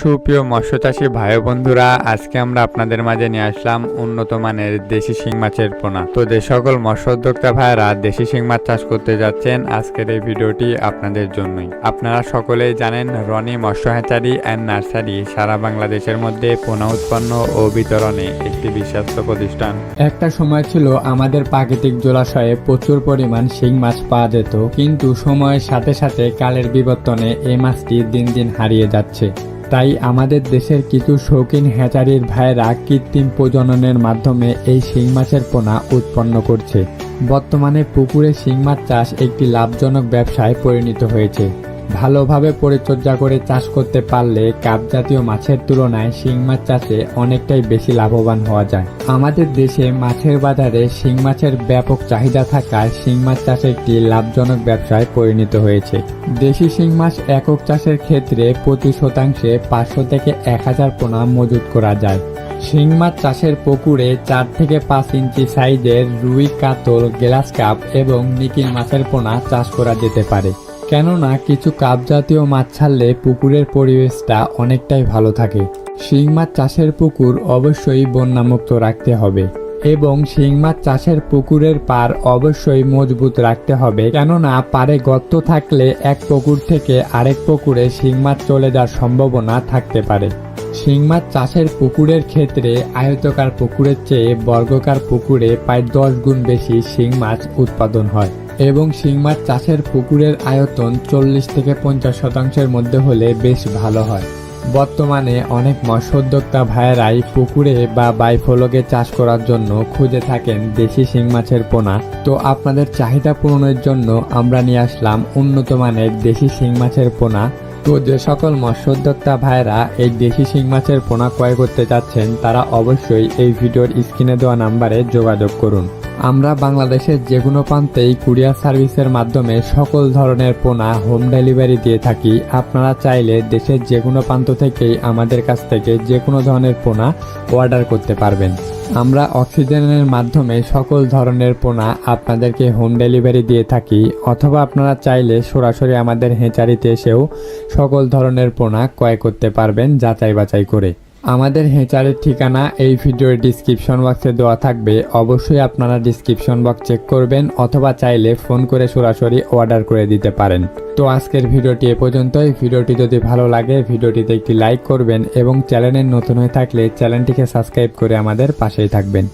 সুপ্রিয় মৎস্যচাষী ভাই বন্ধুরা, আজকে আমরা আপনাদের মাঝে নিয়ে আসলাম উন্নত মানের দেশি শিং মাছের পোনা। তো যে সকল মৎস্য উদ্যোক্তা ভাইরা দেশি শিং মাছ চাষ করতে যাচ্ছেন, আজকের এই ভিডিওটি আপনাদের জন্যই। আপনারা সকলেই জানেন, রনি মৎস্য হ্যাচারি অ্যান্ড নার্সারি সারা বাংলাদেশের মধ্যে পোনা উৎপন্ন ও বিতরণে একটি বিশ্বস্ত প্রতিষ্ঠান। একটা সময় ছিল আমাদের প্রাকৃতিক জলাশয়ে প্রচুর পরিমাণ শিং মাছ পাওয়া যেত, কিন্তু সময়ের সাথে সাথে কালের বিবর্তনে এই মাছটি দিন দিন হারিয়ে যাচ্ছে। তাই আমাদের দেশের কিছু শৌখিন হ্যাচারির ভাইয়েরা কৃত্রিম প্রজননের মাধ্যমে এই শিং মাছের পোনা উৎপন্ন করছে। বর্তমানে পুকুরে শিং মাছ চাষ একটি লাভজনক ব্যবসায় পরিণত হয়েছে। ভালোভাবে পরিচর্যা করে চাষ করতে পারলে কাপ জাতীয় মাছের তুলনায় শিং মাছ চাষে অনেকটাই বেশি লাভবান হওয়া যায়। আমাদের দেশে মাছের বাজারে শিং মাছের ব্যাপক চাহিদা থাকায় শিং মাছ চাষ একটি লাভজনক ব্যবসায় পরিণত হয়েছে। দেশি শিং মাছ একক চাষের ক্ষেত্রে প্রতি শতাংশে পাঁচশো থেকে এক হাজার পোনা মজুত করা যায়। শিং মাছ চাষের পুকুরে চার থেকে পাঁচ ইঞ্চি সাইজের রুই, কাতল, গ্লাস কাপ এবং নিকিল মাছের পোনা চাষ করা যেতে পারে। কেননা কিছু কাপ জাতীয় মাছ ছাড়লে পুকুরের পরিবেশটা অনেকটাই ভালো থাকে। শিং মাছ চাষের পুকুর অবশ্যই বন্যামুক্ত রাখতে হবে এবং শিং মাছ চাষের পুকুরের পার অবশ্যই মজবুত রাখতে হবে। কেননা পারে গর্ত থাকলে এক পুকুর থেকে আরেক পুকুরে শিং মাছ চলে যাওয়ার সম্ভাবনা থাকতে পারে। শিং মাছ চাষের পুকুরের ক্ষেত্রে আয়তকার পুকুরের চেয়ে বর্গকার পুকুরে প্রায় দশ গুণ বেশি শিং মাছ উৎপাদন হয়। এবং শিং মাছ চাষের পুকুরের আয়তন চল্লিশ থেকে পঞ্চাশ শতাংশের মধ্যে হলে বেশ ভালো হয়। বর্তমানে অনেক মৎস্য উদ্যোক্তা ভাইয়েরাই পুকুরে বা বাইফলকে চাষ করার জন্য খুঁজে থাকেন দেশি শিং মাছের পোনা। তো আপনাদের চাহিদা পূরণের জন্য আমরা নিয়ে আসলাম উন্নত মানের দেশি শিং মাছের পোনা। তো যে সকল মৎস্য উদ্যোক্তা ভাইয়েরা এই দেশি শিং মাছের পোনা ক্রয় করতে চাচ্ছেন তারা অবশ্যই এই ভিডিওর স্ক্রিনে দেওয়া নাম্বারে যোগাযোগ করুন। আমরা বাংলাদেশের যে কোনো প্রান্তেই কুরিয়ার সার্ভিসের মাধ্যমে সকল ধরনের পোনা হোম ডেলিভারি দিয়ে থাকি। আপনারা চাইলে দেশের যে কোনো প্রান্ত থেকেই আমাদের কাছ থেকে যে কোনো ধরনের পোনা অর্ডার করতে পারবেন। আমরা অক্সিজেনের মাধ্যমে সকল ধরনের পোনা আপনাদেরকে হোম ডেলিভারি দিয়ে থাকি, অথবা আপনারা চাইলে সরাসরি আমাদের হেঁচারিতে এসেও সকল ধরনের পোনা ক্রয় করতে পারবেন যাচাই বাছাই করে। আমাদের হেঁচারের ঠিকানা এই ভিডিওর ডিসক্রিপশন বক্সে দেওয়া থাকবে। অবশ্যই আপনারা ডিসক্রিপশন বক্স চেক করবেন অথবা চাইলে ফোন করে সরাসরি অর্ডার করে দিতে পারেন। তো আজকের ভিডিওটি এ পর্যন্তই। ভিডিওটি যদি ভালো লাগে, ভিডিওটিতে একটি লাইক করবেন এবং চ্যানেলের নতুন হয়ে থাকলে চ্যানেলটিকে সাবস্ক্রাইব করে আমাদের পাশেই থাকবেন।